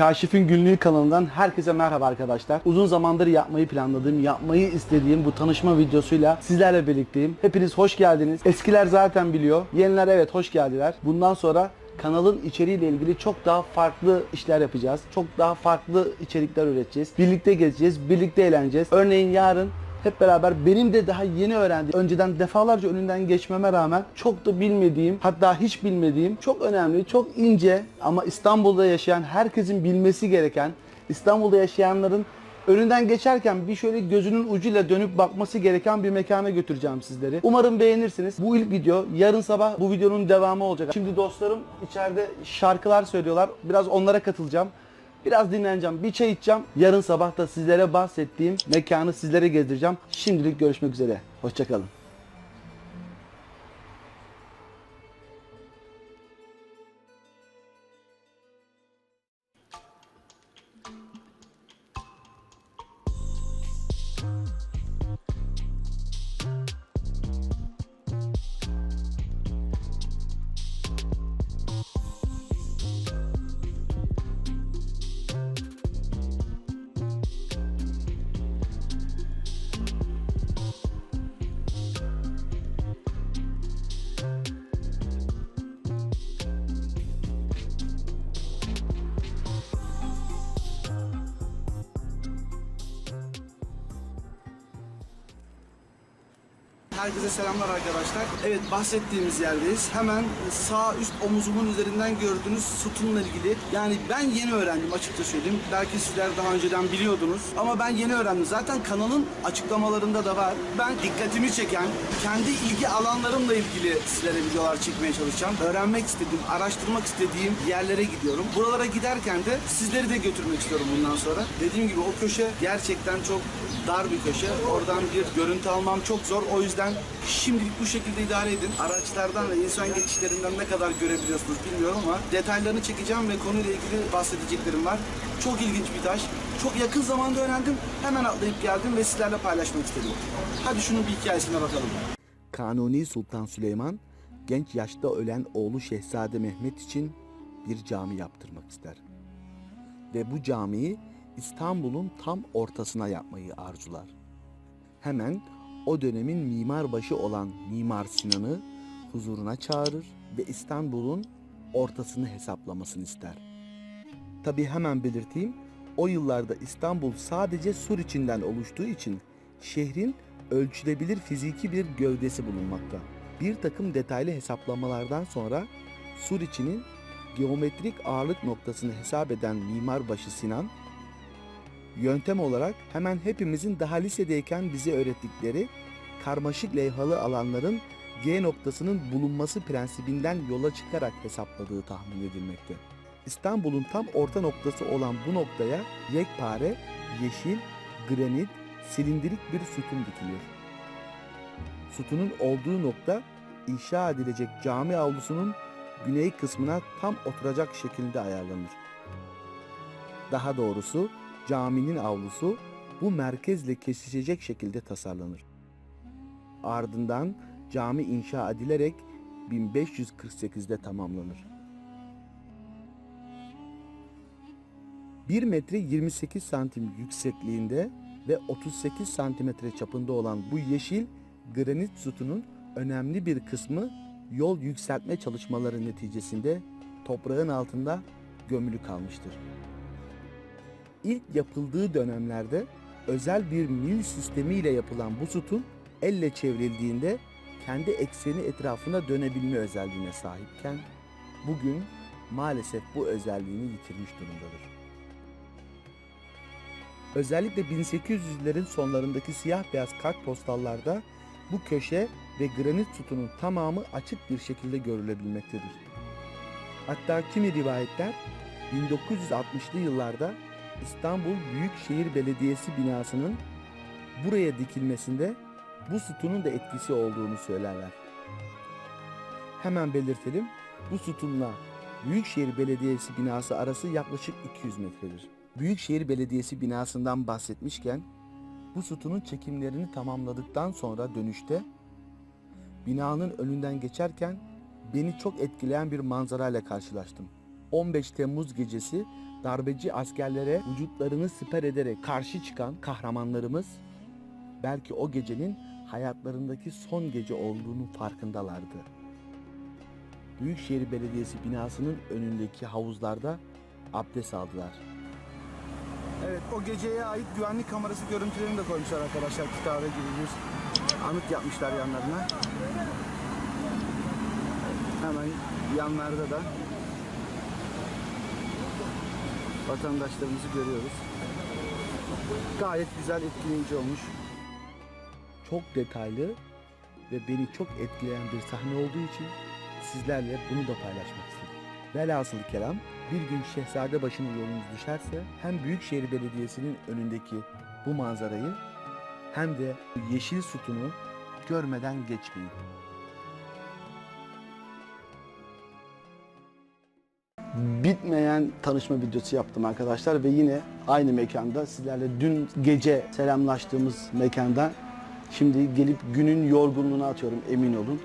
Kaşif'in Günlüğü kanalından herkese merhaba arkadaşlar. Uzun zamandır yapmayı planladığım, yapmayı istediğim bu tanışma videosuyla sizlerle birlikteyim. Hepiniz hoş geldiniz. Eskiler zaten biliyor. Yeniler evet hoş geldiler. Bundan sonra kanalın içeriğiyle ilgili çok daha farklı işler yapacağız. Çok daha farklı içerikler üreteceğiz. Birlikte gezeceğiz, birlikte eğleneceğiz. Örneğin yarın hep beraber benim de daha yeni öğrendiğim, önceden defalarca önünden geçmeme rağmen çok da bilmediğim, hatta hiç bilmediğim çok önemli, çok ince ama İstanbul'da yaşayan herkesin bilmesi gereken, İstanbul'da yaşayanların önünden geçerken bir şöyle gözünün ucuyla dönüp bakması gereken bir mekana götüreceğim sizleri. Umarım beğenirsiniz. Bu ilk video. Yarın sabah bu videonun devamı olacak. Şimdi dostlarım içeride şarkılar söylüyorlar. Biraz onlara katılacağım. Biraz dinleneceğim, bir çay içeceğim. Yarın sabah da sizlere bahsettiğim mekanı sizlere gezdireceğim. Şimdilik görüşmek üzere. Hoşçakalın. Herkese selamlar arkadaşlar. Evet bahsettiğimiz yerdeyiz. Hemen sağ üst omuzumun üzerinden gördüğünüz sütunla ilgili. Yani ben yeni öğrendim açıkça söyleyeyim. Belki sizler daha önceden biliyordunuz. Ama ben yeni öğrendim. Zaten kanalın açıklamalarında da var. Ben dikkatimi çeken, kendi ilgi alanlarımla ilgili sizlere videolar çekmeye çalışacağım. Öğrenmek istediğim, araştırmak istediğim yerlere gidiyorum. Buralara giderken de sizleri de götürmek istiyorum bundan sonra. Dediğim gibi o köşe gerçekten çok dar bir köşe. Oradan bir görüntü almam çok zor. O yüzden şimdilik bu şekilde idare edin. Araçlardan ve insan geçişlerinden ne kadar görebiliyorsunuz bilmiyorum ama detaylarını çekeceğim ve konuyla ilgili bahsedeceklerim var. Çok ilginç bir taş. Çok yakın zamanda öğrendim. Hemen atlayıp geldim ve sizlerle paylaşmak istedim. Hadi şunun bir hikayesine bakalım. Kanuni Sultan Süleyman genç yaşta ölen oğlu Şehzade Mehmet için bir cami yaptırmak ister. Ve bu camiyi İstanbul'un tam ortasına yapmayı arzular. Hemen o dönemin mimarbaşı olan Mimar Sinan'ı huzuruna çağırır ve İstanbul'un ortasını hesaplamasını ister. Tabi hemen belirteyim, o yıllarda İstanbul sadece sur içinden oluştuğu için şehrin ölçülebilir fiziki bir gövdesi bulunmakta. Bir takım detaylı hesaplamalardan sonra sur içinin geometrik ağırlık noktasını hesap eden mimarbaşı Sinan, yöntem olarak hemen hepimizin daha lisedeyken bize öğrettikleri karmaşık levhalı alanların G noktasının bulunması prensibinden yola çıkarak hesapladığı tahmin edilmekte. İstanbul'un tam orta noktası olan bu noktaya yekpare, yeşil, granit, silindirik bir sütun dikiliyor. Sütunun olduğu nokta inşa edilecek cami avlusunun güney kısmına tam oturacak şekilde ayarlanır. Daha doğrusu caminin avlusu bu merkezle kesişecek şekilde tasarlanır. Ardından cami inşa edilerek 1548'de tamamlanır. 1 metre 28 santim yüksekliğinde ve 38 santimetre çapında olan bu yeşil granit sütunun önemli bir kısmı yol yükseltme çalışmaları neticesinde toprağın altında gömülü kalmıştır. İlk yapıldığı dönemlerde özel bir mil sistemiyle yapılan bu sütun elle çevrildiğinde kendi ekseni etrafına dönebilme özelliğine sahipken bugün maalesef bu özelliğini yitirmiş durumdadır. Özellikle 1800'lerin sonlarındaki siyah beyaz kartpostallarda bu köşe ve granit sütunun tamamı açık bir şekilde görülebilmektedir. Hatta kimi rivayetler 1960'lı yıllarda İstanbul Büyükşehir Belediyesi binasının buraya dikilmesinde bu sütunun da etkisi olduğunu söylerler. Hemen belirtelim, bu sütunla Büyükşehir Belediyesi binası arası yaklaşık 200 metredir. Büyükşehir Belediyesi binasından bahsetmişken bu sütunun çekimlerini tamamladıktan sonra dönüşte binanın önünden geçerken beni çok etkileyen bir manzarayla karşılaştım. 15 Temmuz gecesi Darbeci askerlere vücutlarını siper ederek karşı çıkan kahramanlarımız belki o gecenin hayatlarındaki son gece olduğunun farkındalardı. Büyükşehir Belediyesi binasının önündeki havuzlarda abdest aldılar. Evet o geceye ait güvenlik kamerası görüntülerini de koymuşlar arkadaşlar kitabe gibi bir anıt yapmışlar yanlarına. Hemen yanlarda da vatandaşlarımızı görüyoruz. Gayet güzel etkileyici olmuş. Çok detaylı ve beni çok etkileyen bir sahne olduğu için sizlerle bunu da paylaşmak istedim. Velhasıl kelam bir gün Şehzadebaşı'nın yolunuz düşerse hem Büyükşehir Belediyesi'nin önündeki bu manzarayı hem de yeşil sütunu görmeden geçmeyin. Bitmeyen tanışma videosu yaptım arkadaşlar ve yine aynı mekanda sizlerle dün gece selamlaştığımız mekanda şimdi gelip günün yorgunluğunu atıyorum emin olun.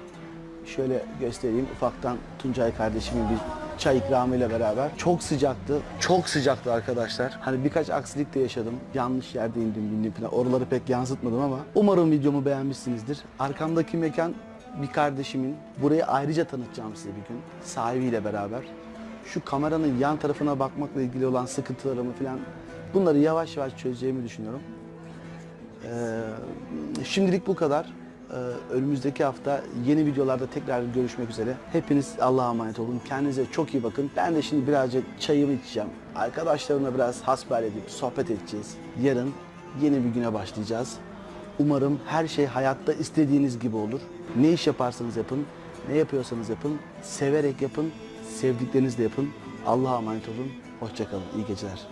Şöyle göstereyim ufaktan Tuncay kardeşimin bir çay ikramıyla beraber. Çok sıcaktı. Çok sıcaktı arkadaşlar. Hani birkaç aksilik de yaşadım. Yanlış yerde indim bindim falan. Oraları pek yansıtmadım ama umarım videomu beğenmişsinizdir. Arkamdaki mekan bir kardeşimin. Burayı ayrıca tanıtacağım size bir gün. Sahibiyle beraber. Şu kameranın yan tarafına bakmakla ilgili olan sıkıntılarımı falan bunları yavaş yavaş çözeceğimi düşünüyorum. Ee, şimdilik bu kadar. Ee, önümüzdeki hafta yeni videolarda tekrar görüşmek üzere. Hepiniz Allah'a emanet olun. Kendinize çok iyi bakın. Ben de şimdi birazcık çayımı içeceğim. Arkadaşlarımla biraz hasbihal edip sohbet edeceğiz. Yarın yeni bir güne başlayacağız. Umarım her şey hayatta istediğiniz gibi olur. Ne iş yaparsanız yapın, ne yapıyorsanız yapın, severek yapın, sevdiklerinizle yapın. Allah'a emanet olun. Hoşçakalın. İyi geceler.